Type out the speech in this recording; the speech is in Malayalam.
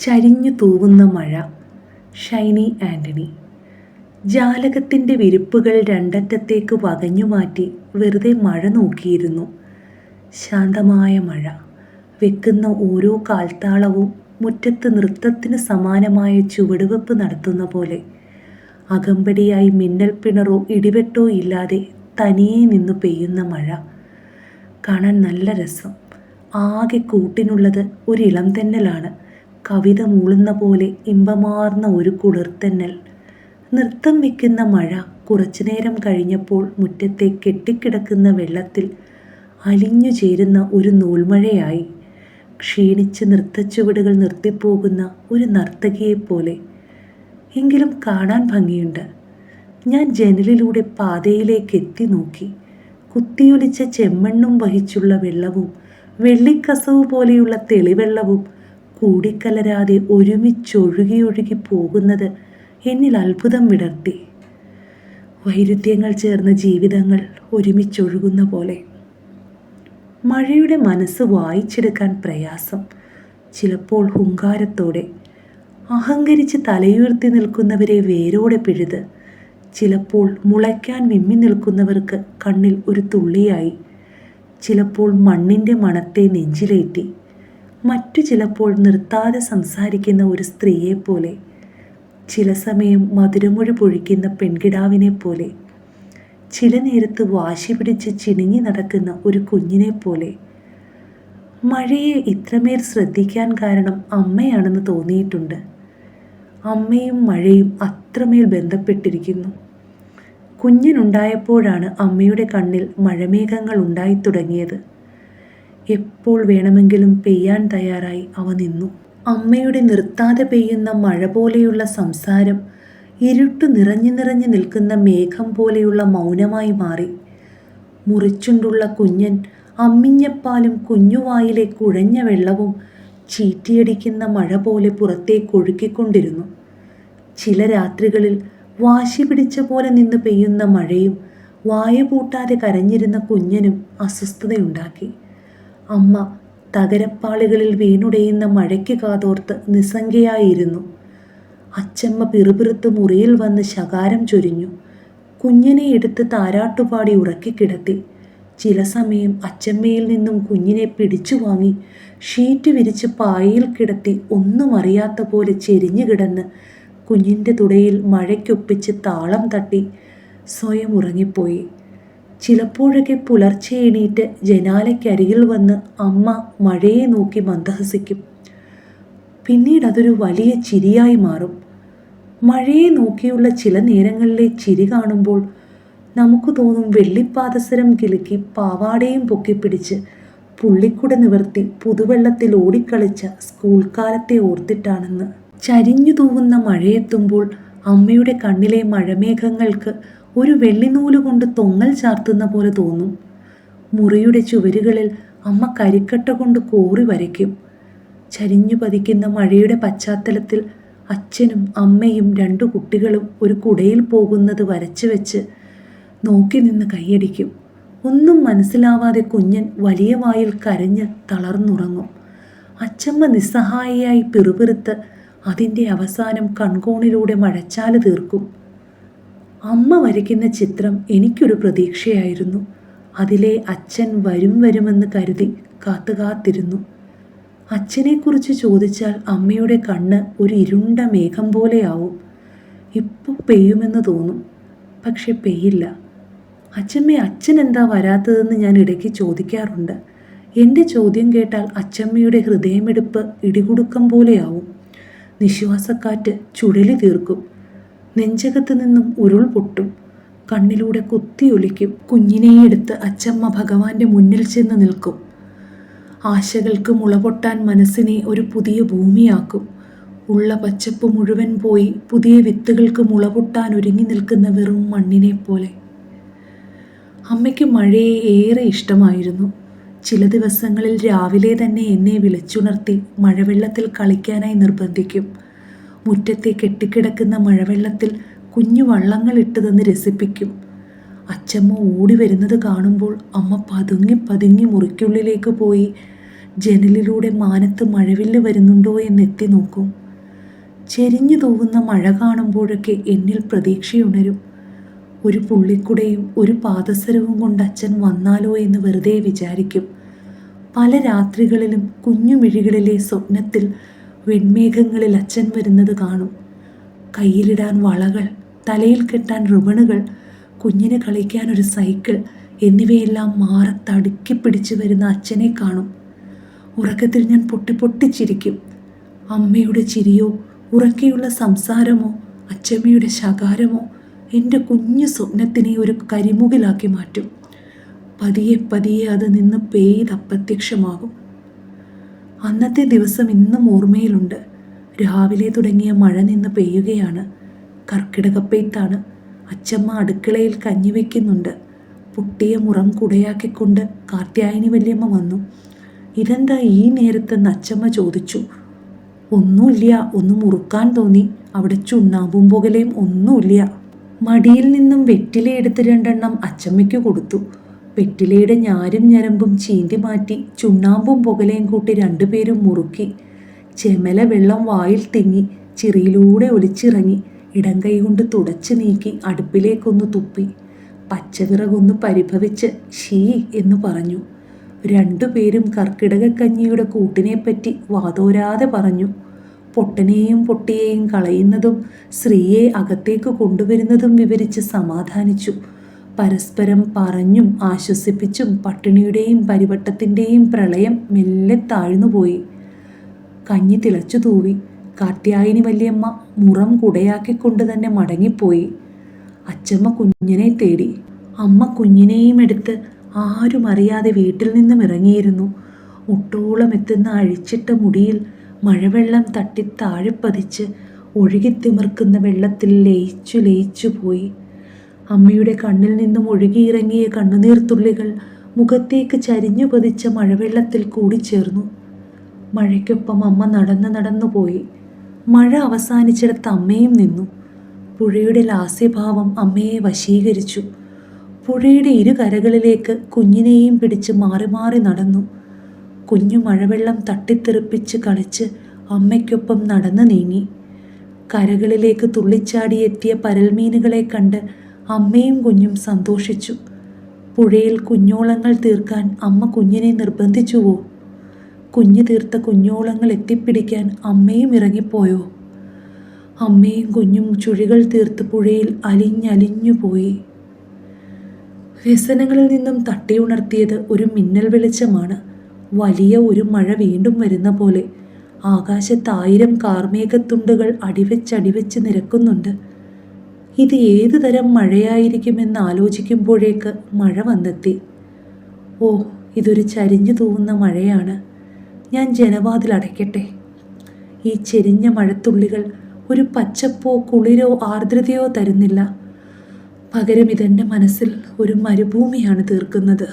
ചരിഞ്ഞു തൂവുന്ന മഴ. ഷൈനി ആന്റണി ജാലകത്തിന്റെ വിരിപ്പുകൾ രണ്ടറ്റത്തേക്ക് വകഞ്ഞു മാറ്റി വെറുതെ മഴ നോക്കിയിരുന്നു. ശാന്തമായ മഴ. വെക്കുന്ന ഓരോ കാൽത്താളവും മുറ്റത്ത് നൃത്തത്തിന് സമാനമായ ചുവടുവെപ്പ് നടത്തുന്ന പോലെ. അകമ്പടിയായി മിന്നൽ പിണറോ ഇടിവെട്ടോ ഇല്ലാതെ തനിയെ നിന്ന് പെയ്യുന്ന മഴ. കാണാൻ നല്ല രസം. ആകെ കൂട്ടിനുള്ളത് ഒരിളം തന്നലാണ്. കവിത മൂളുന്ന പോലെ ഇമ്പമാർന്ന ഒരു കുളിർത്തന്നൽ. നൃത്തം വയ്ക്കുന്ന മഴ കുറച്ചു നേരം കഴിഞ്ഞപ്പോൾ മുറ്റത്തെ കെട്ടിക്കിടക്കുന്ന വെള്ളത്തിൽ അലിഞ്ഞു ചേരുന്ന ഒരു നൂൽമഴയായി. ക്ഷീണിച്ച് നൃത്തച്ചുവടുകൾ നിർത്തിപ്പോകുന്ന ഒരു നർത്തകിയെപ്പോലെ. എങ്കിലും കാണാൻ ഭംഗിയുണ്ട്. ഞാൻ ജനലിലൂടെ പാതയിലേക്ക് എത്തി നോക്കി. കുത്തിയൊലിച്ച ചെമ്മണ്ണും വഹിച്ചുള്ള വെള്ളവും വെള്ളിക്കസവ് പോലെയുള്ള തെളിവെള്ളവും കൂടിക്കലരാതെ ഒരുമിച്ചൊഴുകിയൊഴുകി പോകുന്നത് എന്നിൽ അത്ഭുതം വിടർത്തി. വൈരുദ്ധ്യങ്ങൾ ചേർന്ന ജീവിതങ്ങൾ ഒരുമിച്ചൊഴുകുന്ന പോലെ. മഴയുടെ മനസ്സ് വായിച്ചെടുക്കാൻ പ്രയാസം. ചിലപ്പോൾ ഹുങ്കാരത്തോടെ. അഹങ്കരിച്ച് തലയുയർത്തി നിൽക്കുന്നവരെ വേരോടെ പിഴുത്. ചിലപ്പോൾ മുളയ്ക്കാൻ വിമ്മി നിൽക്കുന്നവർക്ക് കണ്ണിൽ ഒരു തുള്ളിയായി. ചിലപ്പോൾ മണ്ണിന്റെ മണത്തെ നെഞ്ചിലേറ്റി. മറ്റു ചിലപ്പോൾ നിർത്താതെ സംസാരിക്കുന്ന ഒരു സ്ത്രീയെപ്പോലെ ചില സമയം മധുരമൊഴി പൊഴിക്കുന്ന പെൺകിടാവിനെ പോലെ ചില നേരത്ത് വാശി പിടിച്ച് ചിണുങ്ങി നടക്കുന്ന ഒരു കുഞ്ഞിനെ പോലെ. മഴയെ ഇത്രമേൽ ശ്രദ്ധിക്കാൻ കാരണം അമ്മയാണെന്ന് തോന്നിയിട്ടുണ്ട്. അമ്മയും മഴയും അത്രമേൽ ബന്ധപ്പെട്ടിരിക്കുന്നു. കുഞ്ഞിനുണ്ടായപ്പോഴാണ് അമ്മയുടെ കണ്ണിൽ മഴമേഘങ്ങൾ ഉണ്ടായി തുടങ്ങിയത് എപ്പോൾ വേണമെങ്കിലും പെയ്യാൻ തയ്യാറായി അവ നിന്നു. അമ്മയുടെ നിർത്താതെ പെയ്യുന്ന മഴ പോലെയുള്ള സംസാരം ഇരുട്ട് നിറഞ്ഞു നിറഞ്ഞു നിൽക്കുന്ന മേഘം പോലെയുള്ള മൗനമായി മാറി. മുറിച്ചുണ്ടുള്ള കുഞ്ഞൻ അമ്മിഞ്ഞപ്പാലും കുഞ്ഞുവായിലെ കുഴഞ്ഞ വെള്ളവും ചീറ്റിയടിക്കുന്ന മഴ പോലെ പുറത്തേക്ക് ഒഴുക്കിക്കൊണ്ടിരുന്നു. ചില രാത്രികളിൽ വാശി പിടിച്ച പോലെ നിന്ന് പെയ്യുന്ന മഴയും വായ പൂട്ടാതെ കരഞ്ഞിരുന്ന കുഞ്ഞനും അസ്വസ്ഥതയുണ്ടാക്കി. അമ്മ തകരപ്പാളികളിൽ വീണുടയുന്ന മഴയ്ക്ക് കാതോർത്ത് നിസ്സംഖ്യയായിരുന്നു അച്ചമ്മ പിറുപിറുത്ത് മുറിയിൽ വന്ന് ശകാരം ചൊരിഞ്ഞു. കുഞ്ഞിനെ എടുത്ത് താരാട്ടുപാടി ഉറക്കിക്കിടത്തി ചില സമയം അച്ചമ്മയിൽ നിന്നും കുഞ്ഞിനെ പിടിച്ചു വാങ്ങി ഷീറ്റ് വിരിച്ച് പായയിൽ കിടത്തി ഒന്നും അറിയാത്ത പോലെ ചെരിഞ്ഞു കിടന്ന് കുഞ്ഞിന്റെ തുടയിൽ മഴയ്ക്കൊപ്പിച്ച് താളം തട്ടി സ്വയം ഉറങ്ങിപ്പോയി. ചിലപ്പോഴൊക്കെ പുലർച്ചെ എണീറ്റ് ജനാലയ്ക്കരികിൽ വന്ന് അമ്മ മഴയെ നോക്കി മന്ദഹസിക്കും. പിന്നീട് അതൊരു വലിയ ചിരിയായി മാറും. മഴയെ നോക്കിയുള്ള ചില നേരങ്ങളിലെ ചിരി കാണുമ്പോൾ നമുക്ക് തോന്നും വെള്ളിപ്പാദസരം കിലുക്കി പാവാടയും പൊക്കിപ്പിടിച്ച് പുള്ളിക്കുട നിവർത്തി പുതുവെള്ളത്തിൽ ഓടിക്കളിച്ച സ്കൂൾ കാലത്തെ ഓർത്തിട്ടാണെന്ന്. ചരിഞ്ഞു തൂവുന്ന മഴയെത്തുമ്പോൾ അമ്മയുടെ കണ്ണിലെ മഴമേഘങ്ങൾക്ക് ഒരു വെള്ളിനൂൽ കൊണ്ട് തൊങ്ങൽ ചാർത്തുന്ന പോലെ തോന്നും. മുറിയുടെ ചുവരുകളിൽ അമ്മ കരിക്കട്ട കൊണ്ട് കോറി വരയ്ക്കും. ചരിഞ്ഞു പതിക്കുന്ന മഴയുടെ പശ്ചാത്തലത്തിൽ അച്ഛനും അമ്മയും രണ്ടു കുട്ടികളും ഒരു കുടയിൽ പോകുന്നത് വരച്ചു വെച്ച് നോക്കി നിന്ന് കൈയടിക്കും. ഒന്നും മനസ്സിലാവാതെ കുഞ്ഞൻ വലിയ വായിൽ കരഞ്ഞ് തളർന്നുറങ്ങും. അച്ചമ്മ നിസ്സഹായിയായി പിറുപിറുത്ത് അതിന്റെ അവസാനം കൺകോണിലൂടെ മഴച്ചാൽ തീർക്കും. അമ്മ വരയ്ക്കുന്ന ചിത്രം എനിക്കൊരു പ്രതീക്ഷയായിരുന്നു. അതിലെ അച്ഛൻ വരും വരുമെന്ന് കരുതി കാത്തുകാത്തിരുന്നു. അച്ഛനെക്കുറിച്ച് ചോദിച്ചാൽ അമ്മയുടെ കണ്ണ് ഒരു ഇരുണ്ട മേഘം പോലെയാവും. ഇപ്പോൾ പെയ്യുമെന്ന് തോന്നും പക്ഷെ പെയ്യില്ല. അച്ഛമ്മ അച്ഛൻ എന്താ വരാത്തതെന്ന് ഞാൻ ഇടയ്ക്ക് ചോദിക്കാറുണ്ട്. എന്റെ ചോദ്യം കേട്ടാൽ അച്ചമ്മയുടെ ഹൃദയമെടുപ്പ് ഇടികുടുക്കം പോലെയാവും. നിശ്വാസക്കാറ്റ് ചുഴലി തീർക്കും. നെഞ്ചകത്ത് നിന്നും ഉരുൾ പൊട്ടും കണ്ണിലൂടെ കുത്തിയൊലിക്കും. കുഞ്ഞിനെയെടുത്ത് അച്ചമ്മ ഭഗവാന്റെ മുന്നിൽ ചെന്ന് നിൽക്കും. ആശകൾക്ക് മുളപൊട്ടാൻ മനസ്സിനെ ഒരു പുതിയ ഭൂമിയാക്കും. ഉള്ള പച്ചപ്പ് മുഴുവൻ പോയി പുതിയ വിത്തുകൾക്ക് മുളപൊട്ടാൻ ഒരുങ്ങി നിൽക്കുന്ന വെറും മണ്ണിനെ പോലെ അമ്മയ്ക്ക് മഴയെ ഏറെ ഇഷ്ടമായിരുന്നു. ചില ദിവസങ്ങളിൽ രാവിലെ തന്നെ എന്നെ വിളിച്ചുണർത്തി മഴവെള്ളത്തിൽ കളിക്കാനായി നിർബന്ധിക്കും. മുറ്റത്തെ കെട്ടിക്കിടക്കുന്ന മഴവെള്ളത്തിൽ കുഞ്ഞു വള്ളങ്ങൾ തന്ന് രസിപ്പിക്കും. അച്ചമ്മ ഓടി വരുന്നത് കാണുമ്പോൾ അമ്മ പതുങ്ങി പതുങ്ങി മുറിക്കുള്ളിലേക്ക് പോയി. ജനലിലൂടെ മാനത്ത് മഴവില്ല് വരുന്നുണ്ടോ എന്ന് എത്തി നോക്കും. ചെരിഞ്ഞു തൂവുന്ന മഴ കാണുമ്പോഴൊക്കെ എന്നിൽ പ്രതീക്ഷയുണരും. ഒരു പുള്ളിക്കുടയും ഒരു പാദസരവും കൊണ്ട് അച്ഛൻ വന്നാലോ എന്ന് വെറുതെ വിചാരിക്കും. പല രാത്രികളിലും കുഞ്ഞുമിഴികളിലെ സ്വപ്നത്തിൽ വെൺമേഘങ്ങളിൽ അച്ഛൻ വരുന്നത് കാണും. കയ്യിലിടാൻ വളകൾ തലയിൽ കെട്ടാൻ റിബണുകൾ കുഞ്ഞിന് കളിക്കാൻ ഒരു സൈക്കിൾ എന്നിവയെല്ലാം മാറത്തടുക്കി പിടിച്ചു വരുന്ന അച്ഛനെ കാണും. ഉറക്കത്തിൽ ഞാൻ പൊട്ടി പൊട്ടിച്ചിരിക്കും. അമ്മയുടെ ചിരിയോ ഉറക്കെയുള്ള സംസാരമോ അച്ഛമ്മയുടെ ശകാരമോ എന്റെ കുഞ്ഞു സ്വപ്നത്തിനെ ഒരു കരിമുകിലാക്കി മാറ്റും. പതിയെ പതിയെ അത് നിന്ന് പെയ്ത് അപ്രത്യക്ഷമാകും അന്നത്തെ ദിവസം ഇന്നും ഓർമ്മയിലുണ്ട്. രാവിലെ തുടങ്ങിയ മഴ നിന്ന് പെയ്യുകയാണ്. കർക്കിടകപ്പെയ്ത്താണ് അച്ചമ്മ അടുക്കളയിൽ കഞ്ഞി വയ്ക്കുന്നുണ്ട് പൊട്ടിയ മുറം കുടയാക്കിക്കൊണ്ട് കാർത്യായനി വല്യമ്മ വന്നു. ഇതെന്താ ഈ നേരത്തെന്ന് അച്ചമ്മ ചോദിച്ചു. ഒന്നുമില്ല ഒന്ന് മുറുക്കാൻ തോന്നി. അവിടെ ചുണ്ണാമ്പും പുകലയും ഒന്നുമില്ല. മടിയിൽ നിന്നും വെറ്റില എടുത്ത് രണ്ടെണ്ണം അച്ചമ്മയ്ക്ക് കൊടുത്തു. വെറ്റിലയുടെ ഞാരും ഞരമ്പും ചീന്തി മാറ്റി ചുണ്ണാമ്പും പുകലയും കൂട്ടി രണ്ടുപേരും മുറുക്കി. ചെമല വെള്ളം വായിൽ തിങ്ങി ചിറിയിലൂടെ ഒലിച്ചിറങ്ങി ഇടം കൈ കൊണ്ട് തുടച്ചു നീക്കി അടുപ്പിലേക്കൊന്ന് തുപ്പി. പച്ചവിറകൊന്ന് പരിഭവിച്ച് ഷീ എന്ന് പറഞ്ഞു. രണ്ടുപേരും കർക്കിടകക്കഞ്ഞിയുടെ കൂട്ടിനെപ്പറ്റി വാതോരാതെ പറഞ്ഞു. പൊട്ടനെയും പൊട്ടിയെയും കളയുന്നതും സ്ത്രീയെ അകത്തേക്ക് കൊണ്ടുവരുന്നതും വിവരിച്ച് സമാധാനിച്ചു. പരസ്പരം പറഞ്ഞും ആശ്വസിപ്പിച്ചും പട്ടിണിയുടെയും പരിവട്ടത്തിന്റെയും പ്രളയം മെല്ലെ താഴ്ന്നുപോയി കഞ്ഞി തിളച്ചു തൂവി. കാർത്യായനി വല്യമ്മ മുറം കുടയാക്കിക്കൊണ്ട് തന്നെ മടങ്ങിപ്പോയി. അച്ചമ്മ കുഞ്ഞിനെ തേടി. അമ്മ കുഞ്ഞിനെയും എടുത്ത് ആരും അറിയാതെ വീട്ടിൽ നിന്നും ഇറങ്ങിയിരുന്നു. മുട്ടോളം എത്തുന്ന അഴിച്ചിട്ട മുടിയിൽ മഴവെള്ളം തട്ടി താഴെ പതിച്ച് ഒഴുകിത്തിമിർക്കുന്ന വെള്ളത്തിൽ ലയിച്ചു ലയിച്ചു പോയി. അമ്മയുടെ കണ്ണിൽ നിന്നും ഒഴുകിയിറങ്ങിയ കണ്ണുനീർത്തുള്ളികൾ മുഖത്തേക്ക് ചരിഞ്ഞു പതിച്ച മഴവെള്ളത്തിൽ കൂടിച്ചേർന്നു. മഴയ്ക്കൊപ്പം അമ്മ നടന്നു നടന്നു പോയി. മഴ അവസാനിച്ചിടത്ത് അമ്മയും നിന്നു. പുഴയുടെ ലാസ്യഭാവം അമ്മയെ വശീകരിച്ചു. പുഴയുടെ ഇരു കരകളിലേക്ക് കുഞ്ഞിനെയും പിടിച്ച് മാറി മാറി നടന്നു. കുഞ്ഞു മഴവെള്ളം തട്ടിത്തെറിപ്പിച്ച് കളിച്ച് അമ്മയ്ക്കൊപ്പം നടന്നു നീങ്ങി. കരകളിലേക്ക് തുള്ളിച്ചാടിയെത്തിയ പരൽമീനുകളെ കണ്ട് അമ്മയും കുഞ്ഞും സന്തോഷിച്ചു. പുഴയിൽ കുഞ്ഞോളങ്ങൾ തീർക്കാൻ അമ്മ കുഞ്ഞിനെ നിർബന്ധിച്ചുവോ? കുഞ്ഞു തീർത്ത കുഞ്ഞോളങ്ങൾ എത്തിപ്പിടിക്കാൻ അമ്മയും ഇറങ്ങിപ്പോയോ? അമ്മയും കുഞ്ഞും ചുഴികൾ തീർത്ത് പുഴയിൽ അലിഞ്ഞലിഞ്ഞു പോയി. വ്യസനങ്ങളിൽ നിന്നും തട്ടിയുണർത്തിയത് ഒരു മിന്നൽ വെളിച്ചമാണ്. വലിയ ഒരു മഴ വീണ്ടും വരുന്ന പോലെ. ആകാശത്ത് ആയിരം കാർമേഘത്തുണ്ടുകൾ അടിവെച്ചടിവെച്ച് നിരക്കുന്നുണ്ട്. ഇത് ഏതു തരം മഴയായിരിക്കുമെന്ന് ആലോചിക്കുമ്പോഴേക്ക് മഴ വന്നെത്തി. ഓ ഇതൊരു ചരിഞ്ഞു തൂവുന്ന മഴയാണ്. ഞാൻ ജനവാതിൽ അടയ്ക്കട്ടെ. ഈ ചെരിഞ്ഞ മഴത്തുള്ളികൾ ഒരു പച്ചപ്പോ കുളിരോ ആർദ്രതയോ തരുന്നില്ല. പകരം ഇതെന്റെ മനസ്സിൽ ഒരു മരുഭൂമിയാണ് തീർക്കുന്നത്.